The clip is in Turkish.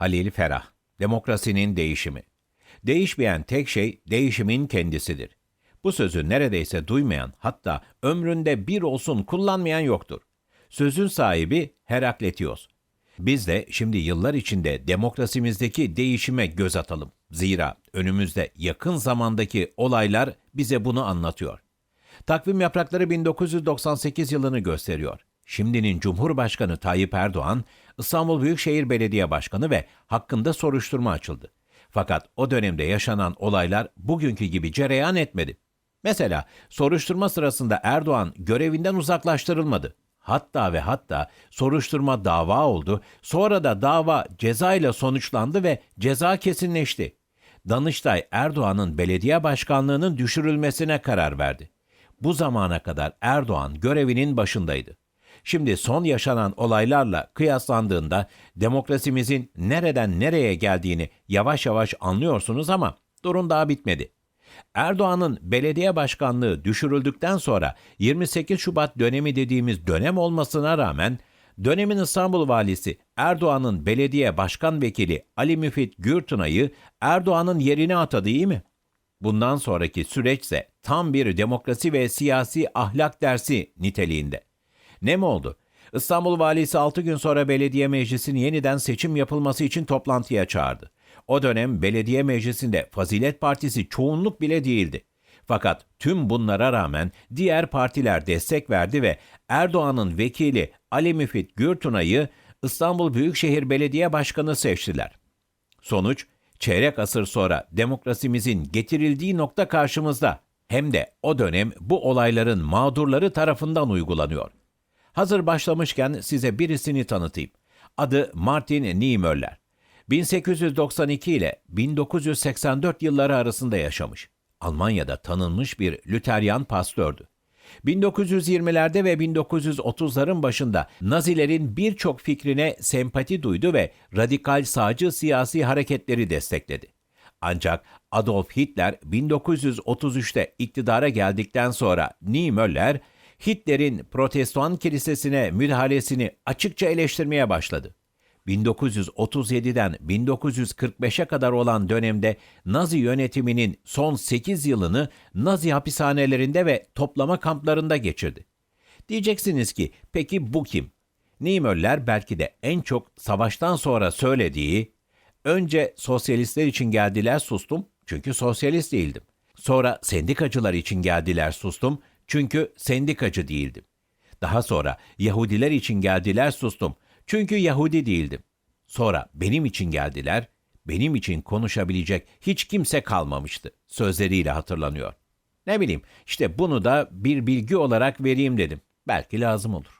Halil Ferah, Demokrasinin Değişimi. Değişmeyen tek şey değişimin kendisidir. Bu sözü neredeyse duymayan, hatta ömründe bir olsun kullanmayan yoktur. Sözün sahibi Herakletios. Biz de şimdi yıllar içinde demokrasimizdeki değişime göz atalım. Zira önümüzde yakın zamandaki olaylar bize bunu anlatıyor. Takvim yaprakları 1998 yılını gösteriyor. Şimdinin Cumhurbaşkanı Tayyip Erdoğan, İstanbul Büyükşehir Belediye Başkanı ve hakkında soruşturma açıldı. Fakat o dönemde yaşanan olaylar bugünkü gibi cereyan etmedi. Mesela soruşturma sırasında Erdoğan görevinden uzaklaştırılmadı. Hatta ve hatta soruşturma dava oldu. Sonra da dava ceza ile sonuçlandı ve ceza kesinleşti. Danıştay Erdoğan'ın belediye başkanlığının düşürülmesine karar verdi. Bu zamana kadar Erdoğan görevinin başındaydı. Şimdi son yaşanan olaylarla kıyaslandığında demokrasimizin nereden nereye geldiğini yavaş yavaş anlıyorsunuz ama durum daha bitmedi. Erdoğan'ın belediye başkanlığı düşürüldükten sonra 28 Şubat dönemi dediğimiz dönem olmasına rağmen dönemin İstanbul valisi Erdoğan'ın belediye başkan vekili Ali Müfit Gürtünay'ı Erdoğan'ın yerine atadı iyi mi? Bundan sonraki süreçse tam bir demokrasi ve siyasi ahlak dersi niteliğinde. Ne mi oldu? İstanbul valisi 6 gün sonra belediye meclisinin yeniden seçim yapılması için toplantıya çağırdı. O dönem belediye meclisinde Fazilet Partisi çoğunluk bile değildi. Fakat tüm bunlara rağmen diğer partiler destek verdi ve Erdoğan'ın vekili Ali Müfit Gürtunay'ı İstanbul Büyükşehir Belediye Başkanı seçtiler. Sonuç, çeyrek asır sonra demokrasimizin getirildiği nokta karşımızda. Hem de o dönem bu olayların mağdurları tarafından uygulanıyor. Hazır başlamışken size birisini tanıtayım. Adı Martin Niemöller. 1892 ile 1984 yılları arasında yaşamış. Almanya'da tanınmış bir Lüteryan pastördü. 1920'lerde ve 1930'ların başında Nazilerin birçok fikrine sempati duydu ve radikal sağcı siyasi hareketleri destekledi. Ancak Adolf Hitler 1933'te iktidara geldikten sonra Niemöller, Hitler'in protestan kilisesine müdahalesini açıkça eleştirmeye başladı. 1937'den 1945'e kadar olan dönemde Nazi yönetiminin son 8 yılını Nazi hapishanelerinde ve toplama kamplarında geçirdi. Diyeceksiniz ki peki bu kim? Niemöller belki de en çok savaştan sonra söylediği önce sosyalistler için geldiler sustum çünkü sosyalist değildim. Sonra sendikacılar için geldiler sustum çünkü sendikacı değildim. Daha sonra Yahudiler için geldiler sustum çünkü Yahudi değildim. Sonra benim için geldiler, benim için konuşabilecek hiç kimse kalmamıştı sözleriyle hatırlanıyor. Ne bileyim işte bunu da bir bilgi olarak vereyim dedim. Belki lazım olur.